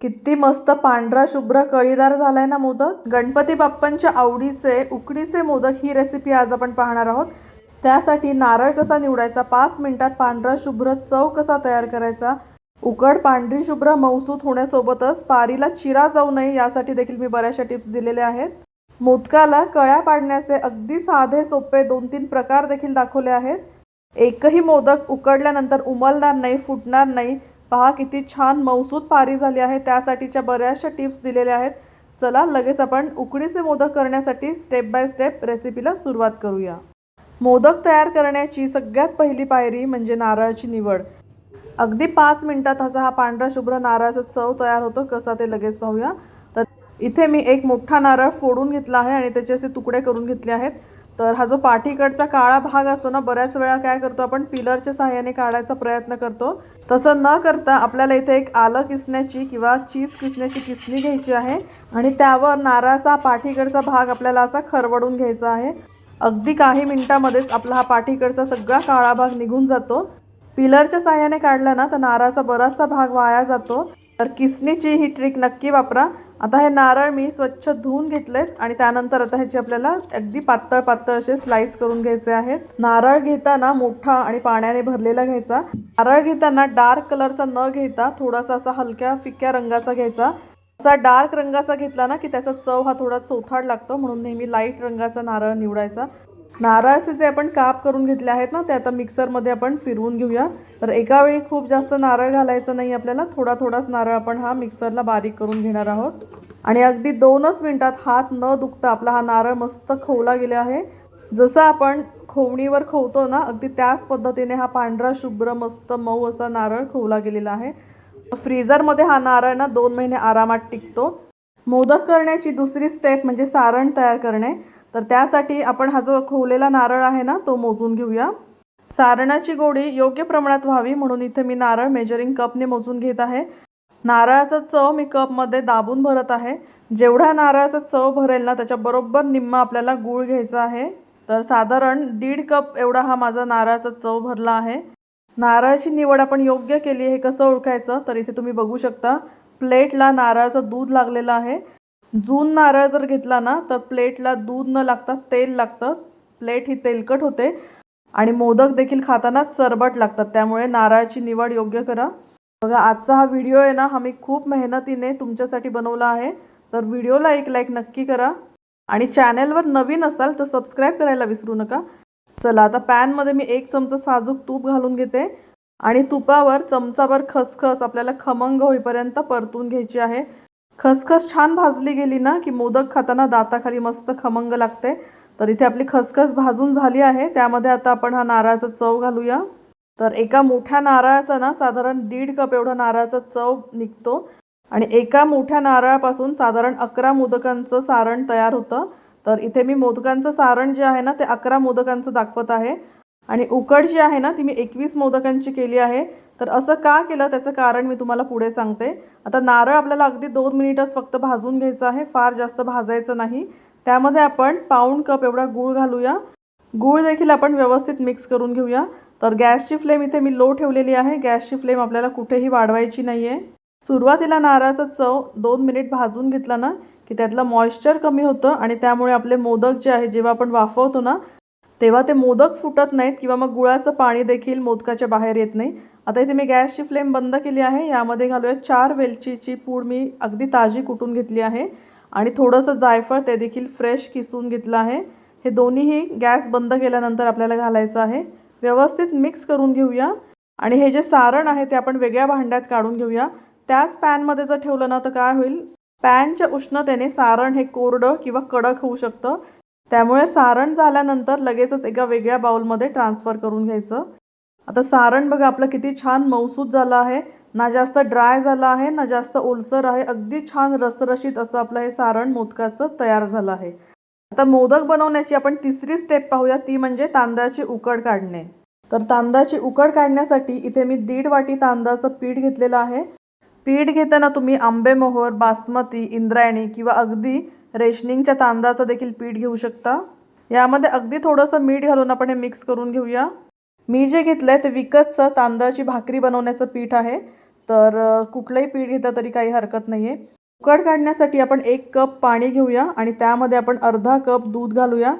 किती मस्त पांढरा शुभ्र कळीदार झालाय ना मोदक. गणपती बाप्पांच्या आवडीचे उकडीचे मोदक ही रेसिपी आज आपण पाहणार आहोत. त्यासाठी नारळ कसा निवडायचा? पाच मिनिटात पांढरा शुभ्र चव कसा तयार करायचा? उकड पांढरी शुभ्र मौसूत होण्यासोबतच पारीला चिरा जाऊ नये यासाठी देखील मी बऱ्याचशा टिप्स दिलेल्या आहेत. मोदकाला कळ्या पाडण्याचे अगदी साधे सोपे दोन तीन प्रकार देखील दाखवले आहेत. एकही मोदक उकडल्यानंतर उमलणार नाही फुटणार नाही. पहा किती छान मौसूद पारी झाली आहे. त्यासाठीच्या बऱ्याचशा टिप्स दिलेल्या आहेत. चला लगेच आपण उकडीचे मोदक करण्यासाठी स्टेप बाय स्टेप रेसिपीला सुरुवात करूया. मोदक तयार करण्याची सगळ्यात पहिली पायरी म्हणजे नारळाची निवड. अगदी पाच मिनिटात असा हा पांढरा शुभ्र नारळाचा चव तयार होतो. कसा ते लगेच पाहूया. तर इथे मी एक मोठा नारळ फोडून घेतला आहे आणि त्याचे असे तुकडे करून घेतले आहेत. तर हा जो पाठीकडचा काळा भाग असतो ना बऱ्याच वेळा काय करतो आपण पिलरच्या सहाय्याने काढायचा प्रयत्न करतो. तसं न करता आपल्याला इथे एक आलं किसण्याची किंवा चीज किसण्याची किसणी घ्यायची आहे आणि त्यावर नारळाचा पाठीकडचा भाग आपल्याला असा खरवडून घ्यायचा आहे. अगदी काही मिनिटामध्येच आपला हा पाठीकडचा सगळा काळा भाग निघून जातो. पिलरच्या सहाय्याने काढला ना तर नारळाचा बराचसा भाग वाया जातो. तर किसनीची ही ट्रिक नक्की वापरा. आता हे नारळ मी स्वच्छ धुवून घेतलेत आणि त्यानंतर आता ह्याची आपल्याला अगदी पातळ पातळ असे स्लाइस करून घ्यायचे आहेत. नारळ घेताना मोठा आणि पाण्याने भरलेला घ्यायचा. नारळ घेताना डार्क कलरचा न घेता थोडासा असा हलक्या फिक्या रंगाचा घ्यायचा. असा डार्क रंगाचा घेतला ना की त्याचा चव हा थोडा चोथाड लागतो म्हणून नेहमी लाइट रंगाचा नारळ निवडायचा. नारळाचे जे आपण काप करून घेतले आहेत ना ते आता मिक्सरमध्ये आपण फिरवून घेऊया. तर एका वेळी खूप जास्त नारळ घालायचं नाही आपल्याला थोडा थोडाच नारळ आपण हा मिक्सरला बारीक करून घेणार आहोत. आणि अगदी दोनच मिनटात हात न दुखता आपला हा नारळ मस्त खवला गेला आहे. जसं आपण खोवणीवर खवतो ना अगदी त्याच पद्धतीने हा पांढरा शुभ्र मस्त मऊ असा नारळ खवला गेलेला आहे. फ्रीझरमध्ये हा नारळ ना दोन महिने आरामात टिकतो. मोदक करण्याची दुसरी स्टेप म्हणजे सारण तयार करणे. तर त्यासाठी आपण हा जो खोवलेला नारळ आहे ना तो मोजून घेऊया. सारणाची गोडी योग्य प्रमाणात व्हावी म्हणून इथे मी नारळ मेजरिंग कपने मोजून घेत आहे. नारळाचा चव मी कपमध्ये दाबून भरत आहे. जेवढा नारळाचा चव भरेल ना त्याच्याबरोबर निम्मा आपल्याला गूळ घ्यायचा आहे. तर साधारण दीड कप एवढा हा माझा नारळाचा चव भरला आहे. नारळाची निवड आपण योग्य केली हे कसं ओळखायचं तर इथे तुम्ही बघू शकता. प्लेटला नारळाचं दूध लागलेलं आहे. जून नारळ जर घेतला ना तर प्लेटला दूध न लागता तेल लागतं. प्लेट ही तेलकट होते. आणि मोदक देखील खाताना चरबट लागतात. त्यामुळे नारळाची निवड योग्य करा. बघा आजचा हा व्हिडिओ आहे ना हा मी खूप मेहनतीने तुमच्यासाठी बनवला आहे. तर व्हिडिओला एक लाईक नक्की करा. आणि चॅनलवर नवीन असाल तर सबस्क्राईब करायला विसरू नका. चला आता पॅनमध्ये मी एक चमचा साजूक तूप घालून घेते. आणि तुपावर चमचाभर खसखस आपल्याला खमंग होईपर्यंत परतून घ्यायची आहे. खसखस छान भाजली गेली ना की मोदक खाताना दाताखाली मस्त खमंग लागते. तर इथे आपली खसखस भाजून झाली आहे. त्यामध्ये आता आपण हा नारळाचा चव घालूया. तर एका मोठ्या नारळाचा ना साधारण दीड कप एवढा नारळाचा चव निघतो. आणि एका मोठ्या नारळापासून साधारण अकरा मोदकांचं सारण तयार होतं. तर इथे मी मोदकांचं सारण जे आहे ना ते अकरा मोदकांचं दाखवत आहे. आणि उकड जी आहे ना ती मी एकवीस मोदकांची केली आहे. तर असं का केलं? त्याचं कारण मी तुम्हाला पुढे सांगते. आता नारळ आपल्याला अगदी दोन मिनिटच फक्त भाजून घ्यायचं आहे. फार जास्त भाजायचं नाही. त्यामध्ये आपण पाऊण कप एवढा गूळ घालूया. गूळ देखील आपण व्यवस्थित मिक्स करून घेऊया. तर गॅसची फ्लेम इथे मी लो ठेवलेली आहे. गॅसची फ्लेम आपल्याला कुठेही वाढवायची नाही आहे सुरुवातीला नारळाचा चव दोन मिनिट भाजून घेतला ना की त्यातलं मॉइश्चर कमी होतं आणि त्यामुळे आपले मोदक जे आहे जेव्हा आपण वाफवतो ना तेव्हा ते मोदक फुटत नाहीत किंवा मग गुळाचं पाणी देखील मोदकाच्या बाहेर येत नाही. आता इथे मी गॅसची फ्लेम बंद केली आहे. यामध्ये घालूया चार वेलचीची पूड मी अगदी ताजी कुटून घेतली आहे. आणि थोडंसं जायफळ ते देखील फ्रेश किसून घेतलं आहे. हे दोन्हीही गॅस बंद केल्यानंतर आपल्याला घालायचं आहे. व्यवस्थित मिक्स करून घेऊया. आणि हे जे सारण आहे ते आपण वेगळ्या भांड्यात काढून घेऊया. त्याच पॅनमध्ये जर ठेवलं ना तर काय होईल? पॅनच्या उष्णतेने सारण हे कोरडं किंवा कडक होऊ शकतं. त्यामुळे सारण झाल्यानंतर लगेचच एका वेगळ्या बाउलमध्ये ट्रान्सफर करून घ्यायचं. आता सारण बघा आपलं किती छान मौसूद झालं आहे. ना जास्त ड्राय झालं आहे ना जास्त ओलसर आहे. अगदी छान रसरशीत असं आपलं हे सारण मोदकाचं तयार झालं आहे. आता मोदक बनवण्याची आपण तिसरी स्टेप पाहूया ती म्हणजे तांदळाची उकड काढणे. तर तांदळाची उकड काढण्यासाठी इथे मी दीड वाटी तांदळाचं पीठ घेतलेलं आहे. पीठ घेताना तुम्ही आंबेमोहर बासमती इंद्रायणी किंवा अगदी रेशनिंगच्या तांदळाचं देखील पीठ घेऊ शकता. यामध्ये अगदी थोडंसं मीठ घालून आपण हे मिक्स करून घेऊया. मी जे घेतलं आहे ते विकतचं तांदळाची भाकरी बनवण्याचं पीठ आहे. तर कुठलंही पीठ घेतलं तरी काही हरकत नाही आहे उकड काढण्यासाठी आपण एक कप पाणी घेऊया आणि त्यामध्ये आपण अर्धा कप दूध घालूया.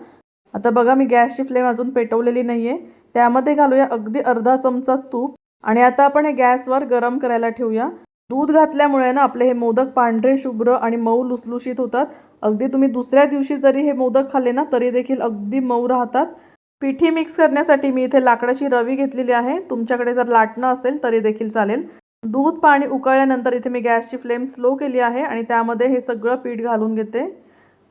आता बघा मी गॅसची फ्लेम अजून पेटवलेली नाही आहे त्यामध्ये घालूया अगदी अर्धा चमचा तूप आणि आता आपण हे गॅसवर गरम करायला ठेवूया. दूध घातल्यामुळे ना आपले हे मोदक पांढरे शुभ्र आणि मऊ लुसलुशीत होतात. अगदी तुम्ही दुसऱ्या दिवशी जरी हे मोदक खाल्ले ना तरी देखील अगदी मऊ राहतात. पिठी मिक्स करण्यासाठी मी इथे लाकडाची रवी घेतलेली आहे. तुमच्याकडे जर लाटणं असेल तरी देखील चालेल. दूध पाणी उकळल्यानंतर इथे मी गॅसची फ्लेम स्लो केली आहे आणि त्यामध्ये हे सगळं पीठ घालून घेते.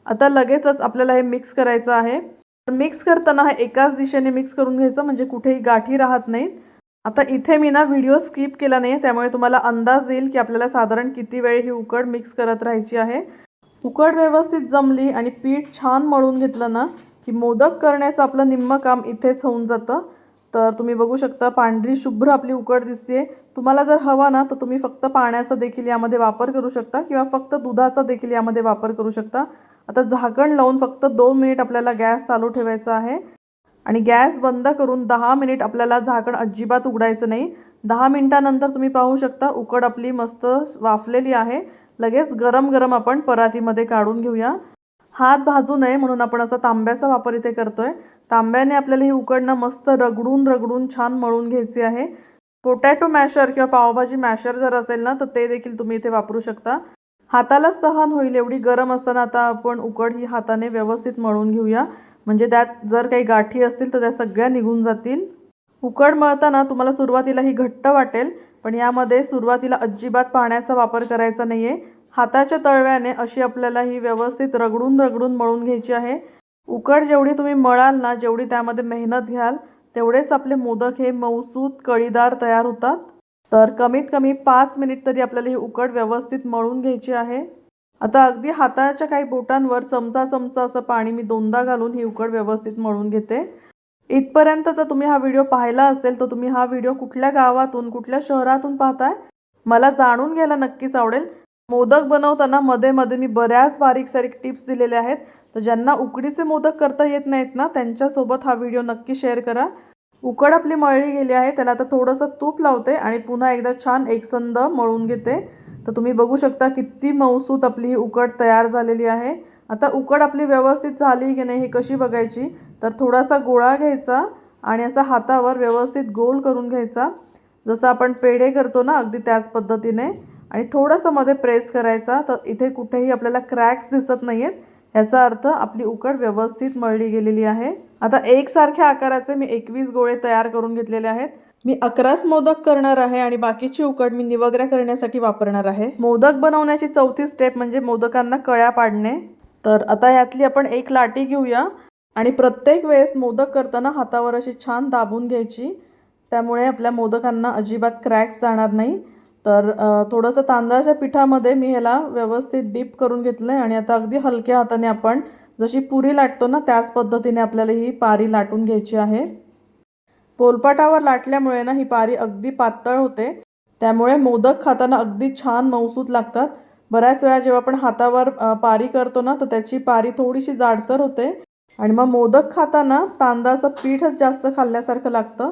आता लगेचच आपल्याला हे मिक्स करायचं आहे. मिक्स करताना हे एकाच दिशेने मिक्स करून घ्यायचं म्हणजे कुठेही गाठी राहत नाहीत. आता इथे मी ना व्हिडिओ स्किप केला नाही त्यामुळे तुम्हाला अंदाज येईल की आपल्याला साधारण किती वेळ ही उकड मिक्स करत राहायची आहे. उकड व्यवस्थित जमली आणि पीठ छान मळून घेतलं ना की मोदक करण्याचं आपलं निम्मं काम इथेच होऊन जातं. तर तुम्ही बघू शकता पांढरी शुभ्र आपली उकड दिसते तुम्हाला जर हवा ना तर तुम्ही फक्त पाण्याचा देखील यामध्ये वापर करू शकता किंवा फक्त दुधाचा देखील यामध्ये वापर करू शकता. आता झाकण लावून फक्त दोन मिनिट आपल्याला गॅस चालू ठेवायचा आहे. आणि गॅस बंद करून दहा मिनिट आपल्याला झाकण अजिबात उघडायचं नाही. दहा मिनटानंतर तुम्ही पाहू शकता उकड आपली मस्त वाफलेली आहे. लगेच गरम गरम आपण परातीमध्ये काढून घेऊया. हात भाजू नये म्हणून आपण असा तांब्याचा वापर इथे करतोय. तांब्याने आपल्याला ही उकडणं मस्त रगडून रगडून छान मळून घ्यायची आहे. पोटॅटो मॅशर किंवा पावभाजी मॅशर जर असेल ना तर ते देखील तुम्ही इथे वापरू शकता. हाताला सहन होईल एवढी गरम असताना आता आपण उकड ही हाताने व्यवस्थित मळून घेऊया. म्हणजे त्यात जर काही गाठी असतील तर त्या सगळ्या निघून जातील. उकड मळताना तुम्हाला सुरुवातीला ही घट्ट वाटेल पण यामध्ये सुरुवातीला अजिबात पाण्याचा वापर करायचा नाही आहे हाताच्या तळव्याने अशी आपल्याला ही व्यवस्थित रगडून रगडून मळून घ्यायची आहे. उकड जेवढी तुम्ही मळाल ना जेवढी त्यामध्ये मेहनत घ्याल तेवढेच आपले मोदक हे मऊसूत कळीदार तयार होतात. तर कमीत कमी पाच मिनिट तरी आपल्याला ही उकड व्यवस्थित मळून घ्यायची आहे. आता अगदी हाताच्या काही बोटांवर चमचा चमचा असं पाणी मी दोनदा घालून ही उकड व्यवस्थित मळून घेते. इथपर्यंत जर तुम्ही हा व्हिडिओ पाहिला असेल तर तुम्ही हा व्हिडिओ कुठल्या गावातून कुठल्या शहरातून पाहताय? मला जाणून घ्यायला नक्कीच आवडेल. मोदक बनवताना मध्ये मध्ये मी बऱ्याच बारीक सारीक टिप्स दिलेल्या आहेत. तर ज्यांना उकडीचे मोदक करता येत नाहीत ना त्यांच्यासोबत हा व्हिडिओ नक्की शेअर करा. उकड आपली मळली गेली आहे त्याला आता थोडंसं तूप लावते आणि पुन्हा एकदा छान एकसंद मळून घेते. तर तुम्ही बघू शकता किती मऊसूत आपली ही उकड तयार झालेली आहे. आता उकड आपली व्यवस्थित झाली की नाही ही कशी बघायची? तर थोडासा गोळा घ्यायचा आणि असा हातावर व्यवस्थित गोल करून घ्यायचा. जसं आपण पेढे करतो ना अगदी त्याच पद्धतीने. आणि थोडंसं मध्ये प्रेस करायचा. तर इथे कुठेही आपल्याला क्रॅक्स दिसत नाही आहेत याचा अर्थ आपली उकड व्यवस्थित मळली गेलेली आहे. आता एकसारख्या आकाराचे मी एकवीस गोळे तयार करून घेतलेले आहेत. मी अकराच मोदक करणार आहे आणि बाकीची उकड मी निवगऱ्या करण्यासाठी वापरणार आहे. मोदक बनवण्याची चौथी स्टेप म्हणजे मोदकांना कळ्या पाडणे. तर आता यातली आपण एक लाटी घेऊया आणि प्रत्येक वेळेस मोदक करताना हातावर अशी छान दाबून घ्यायची. त्यामुळे आपल्या मोदकांना अजिबात क्रॅक्स जाणार नाही. तर थोडंसं तांदळाच्या पिठामध्ये मी ह्याला व्यवस्थित डीप करून घेतलं आहे आणि आता अगदी हलक्या हाताने आपण जशी पुरी लाटतो ना त्याच पद्धतीने आपल्याला ही पारी लाटून घ्यायची आहे. पोलपाटावर लाटल्यामुळे ना ही पारी अगदी पातळ होते. त्यामुळे मोदक खाताना अगदी छान मऊसूत लागतात. बऱ्याच वेळा जेव्हा आपण हातावर पारी करतो ना तर त्याची पारी थोडीशी जाडसर होते. आणि मग मोदक खाताना तांदळाचं पीठच जास्त खाल्ल्यासारखं लागतं.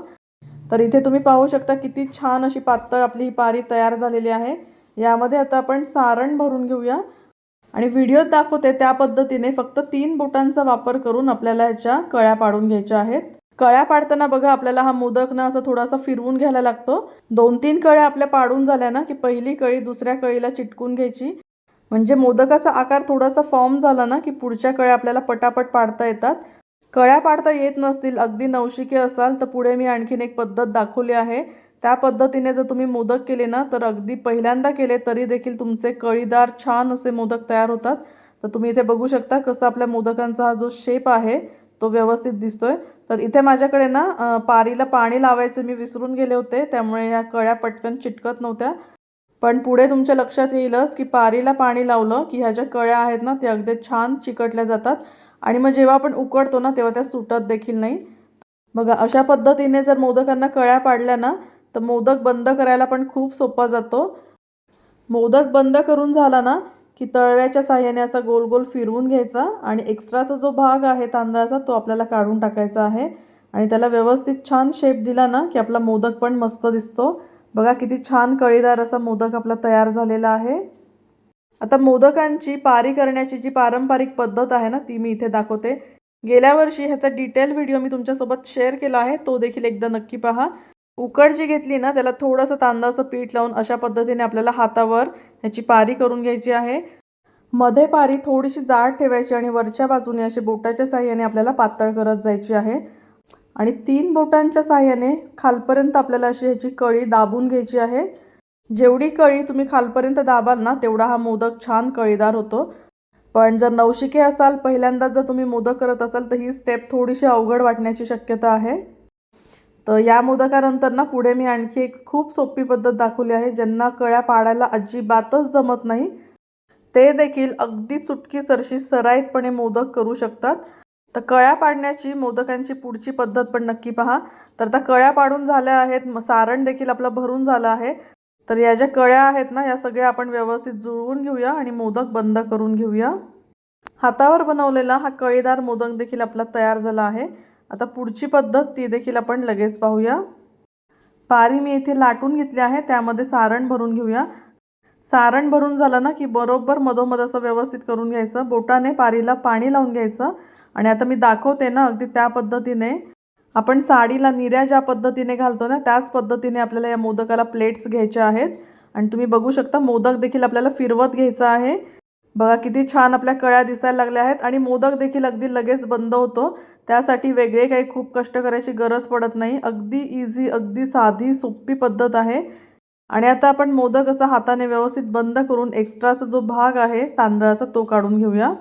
तर इथे तुम्ही पाहू शकता किती छान अशी पातळ आपली ही पारी तयार झालेली आहे. यामध्ये आता आपण सारण भरून घेऊया. आणि व्हिडिओत दाखवते त्या पद्धतीने फक्त तीन बोटांचा वापर करून आपल्याला ह्याच्या कळ्या पाडून घ्यायच्या आहेत. कळ्या पाडताना बघा आपल्याला हा मोदक ना असं थोडासा फिरवून घ्यायला लागतो. दोन तीन कळ्या आपल्या पाडून झाल्या ना की पहिली कळी दुसऱ्या कळीला चिटकून घ्यायची. म्हणजे मोदकाचा आकार थोडासा फॉर्म झाला ना की पुढच्या कळ्या आपल्याला पटापट पाडता येतात. कळ्या पाडता येत नसतील अगदी नवशिके असाल तर पुढे मी आणखीन एक पद्धत दाखवली आहे. त्या पद्धतीने जर तुम्ही मोदक केले ना तर अगदी पहिल्यांदा केले तरी देखील तुमचे कळीदार छान असे मोदक तयार होतात. तर तुम्ही इथे बघू शकता कसं आपल्या मोदकांचा हा जो शेप आहे तो व्यवस्थित दिसतोय. तर इथे माझ्याकडे ना पारीला पाणी लावायचे मी विसरून गेले होते. त्यामुळे या कळ्या पटकन चिटकत नव्हत्या. पण पुढे तुमच्या लक्षात येईलच की पारीला पाणी लावलं की ह्या ज्या कळ्या आहेत ना त्या अगदी छान चिकटल्या जातात. आणि मग जेव्हा आपण उकडतो ना तेव्हा त्या सुटत देखील नाही. बघा अशा पद्धतीने जर मोदकांना कळ्या पाडल्या ना तर मोदक बंद करायला पण खूप सोपा जातो. मोदक बंद करून झाला ना की तळव्याच्या साह्याने असा गोल गोल फिरवून घ्यायचा आणि एक्स्ट्राचा जो भाग आहे तांदळाचा तो आपल्याला काढून टाकायचा आहे. आणि त्याला व्यवस्थित छान शेप दिला ना की आपला मोदक पण मस्त दिसतो. बघा किती छान कळीदार असा मोदक आपला तयार झालेला आहे. आता मोदकांची पारी करण्याची जी पारंपरिक पद्धत आहे ना ती मी इथे दाखवते. गेल्या वर्षी ह्याचा डिटेल व्हिडिओ मी तुमच्यासोबत शेअर केला आहे तो देखील एकदा नक्की पहा. उकड जी घेतली ना त्याला थोडंसं तांदळाचं पीठ लावून अशा पद्धतीने आपल्याला हातावर ह्याची पारी करून घ्यायची आहे. मध्ये पारी थोडीशी जाड ठेवायची आणि वरच्या बाजूने अशी बोटाच्या साह्याने आपल्याला पातळ करत जायची आहे. आणि तीन बोटांच्या साह्याने खालपर्यंत आपल्याला अशी ह्याची कळी दाबून घ्यायची आहे. जेवढी कळी तुम्ही खालपर्यंत दाबाल ना तेवढा हा मोदक छान कळीदार होतो. पण जर नवशिके असाल पहिल्यांदा जर तुम्ही मोदक करत असाल तर ही स्टेप थोडीशी अवघड वाटण्याची शक्यता आहे. तर या मोदकानंतर ना पुढे मी आणखी एक खूप सोपी पद्धत दाखवली आहे ज्यांना कळ्या पाडायला अजिबातच जमत नाही. ते देखील अगदी चुटकी सरशी सराईतपणे मोदक करू शकतात. तर कळ्या पाडण्याची मोदकांची पुढची पद्धत पण नक्की पहा. तर त्या कळ्या पाडून झाल्या आहेत सारण देखील आपलं भरून झालं आहे. तर या ज्या कळ्या आहेत ना या सगळ्या आपण व्यवस्थित जुळवून घेऊया आणि मोदक बंद करून घेऊया. हातावर बनवलेला हा कळीदार मोदक देखील आपला तयार झाला आहे. आता पुढची पद्धत ती देखील आपण लगेच पाहूया. पारी मी इथे लाटून घेतली आहे त्यामध्ये सारण भरून घेऊया. सारण भरून झालं ना की बरोबर मधोमध असं व्यवस्थित करून घ्यायचं बोटाने पारीला पाणी लावून घ्यायचं. आणि आता मी दाखवते ना अगदी त्या पद्धतीने. आपण साडीला निर्या ज्या पद्धतीने घालतो ना त्याच पद्धतीने आपल्याला या मोदकाला प्लेट्स घ्यायच्या आहेत. आणि तुम्ही बघू शकता मोदक देखील आपल्याला फिरवत घ्यायचा आहे. बघा किती छान आपल्या कळ्या दिसायला लागल्या आहेत. आणि मोदक देखील अगदी लगेच बंद होतो. त्यासाठी वेगळे काही खूप कष्ट करायची गरज पडत नाही. अगदी इझी अगदी साधी सोपी पद्धत आहे. आणि आता आपण मोदक असा हाताने व्यवस्थित बंद करून एक्स्ट्राचा जो भाग आहे तांदळाचा तो काढून घेऊया.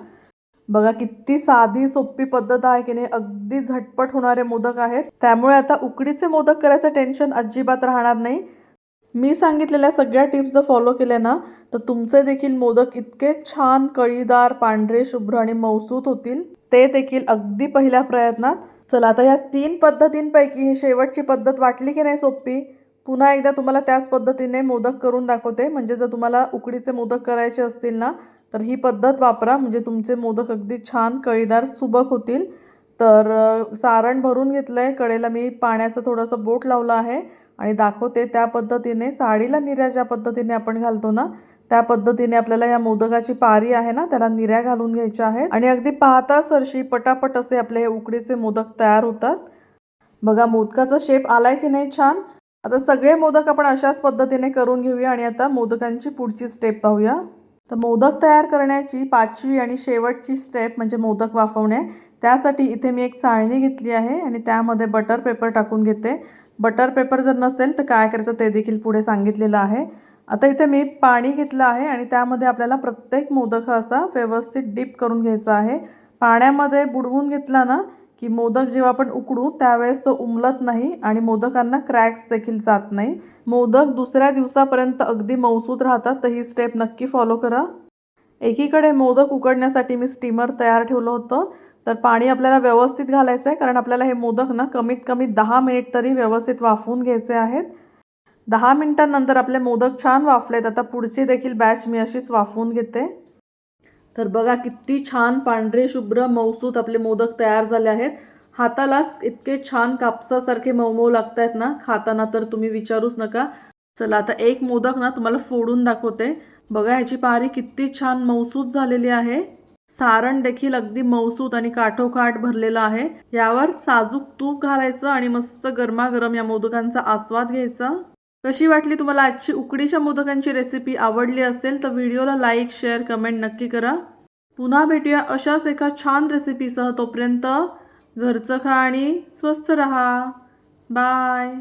बघा किती साधी सोपी पद्धत आहे की नाही. अगदी झटपट होणारे मोदक आहेत. त्यामुळे आता उकडीचे मोदक करायचं टेन्शन अजिबात राहणार नाही. मी सांगितलेल्या सगळ्या टिप्स जर फॉलो केल्या ना तर तुमचे देखील मोदक इतके छान कळीदार पांढरे शुभ्र आणि मौसूत होतील. ते देखील अगदी पहिल्या प्रयत्नात. चला आता या तीन पद्धतींपैकी ही शेवटची पद्धत वाटली की नाही सोपी पुन्हा एकदा तुम्हाला त्याच पद्धतीने मोदक करून दाखवते. म्हणजे जर तुम्हाला उकडीचे मोदक करायचे असतील ना तर ही पद्धत वापरा. म्हणजे तुमचे मोदक अगदी छान कळीदार सुबक होतील. तर सारण भरून घेतलं आहे कडेला मी पाण्याचं थोडंसं बोट लावलं आहे. आणि दाखवते त्या पद्धतीने. साडीला निर्या ज्या पद्धतीने आपण घालतो ना त्या पद्धतीने आपल्याला या मोदकाची पारी आहे ना त्याला निऱ्या घालून घ्यायच्या आहेत. आणि अगदी पाहता सरशी पटापट असे आपले हे उकडीचे मोदक तयार होतात. बघा मोदकाचा शेप आलाय की नाही छान? आता सगळे मोदक आपण अशाच पद्धतीने करून घेऊया आणि आता मोदकांची पुढची स्टेप पाहूया. तर मोदक तयार करण्याची पाचवी आणि शेवटची स्टेप म्हणजे मोदक वाफवणे. त्यासाठी इथे मी एक चाळणी घेतली आहे आणि त्यामध्ये बटर पेपर टाकून घेते. बटर पेपर जर नसेल तर काय करायचं ते देखील पुढे सांगितलेलं आहे. आता इथे मी पाणी घेतलं आहे आणि त्यामध्ये आपल्याला प्रत्येक मोदक असा व्यवस्थित डीप करून घ्यायचा आहे. पाण्यामध्ये बुडवून घेतला ना की मोदक जेव्हा आपण उकडू त्यावेळेस तो उमलत नाही आणि मोदकांना क्रॅक्स देखील जात नाही. मोदक दुसऱ्या दिवसापर्यंत अगदी मौसूद राहतात तर ही स्टेप नक्की फॉलो करा. एकीकडे मोदक उकडण्यासाठी मी स्टीमर तयार ठेवलं होतं तर पाणी आपल्याला व्यवस्थित घालायचं आहे कारण आपल्याला हे मोदक ना कमीत कमी दहा मिनिट तरी व्यवस्थित वाफवून घ्यायचे आहेत. दहा मिनटांनंतर आपले मोदक छान वाफलेत. आता पुढची देखील बॅच मी अशीच वाफवून घेते. तर बघा किती छान पांढरे शुभ्र मौसूत आपले मोदक तयार झाले आहेत. हातालाच इतके छान कापसासारखे मऊ लागत आहेत ना. खाताना तर तुम्ही विचारूच नका. चला आता एक मोदक ना तुम्हाला फोडून दाखवते. बघा ह्याची पारी किती छान मौसूत झालेली आहे. सारण देखील अगदी मौसूत आणि काठोकाठ भरलेलं आहे. यावर साजूक तूप घालायचं आणि मस्त गरमागरम या मोदकांचा आस्वाद घ्यायचा. कशी वाटली तुम्हाला आजची उकडीच्या मोदकांची रेसिपी आवडली असेल तर व्हिडिओला लाईक शेअर कमेंट नक्की करा. पुन्हा भेटूया अशाच एका छान रेसिपीसह तोपर्यंत घरचं खा आणि स्वस्त रहा. बाय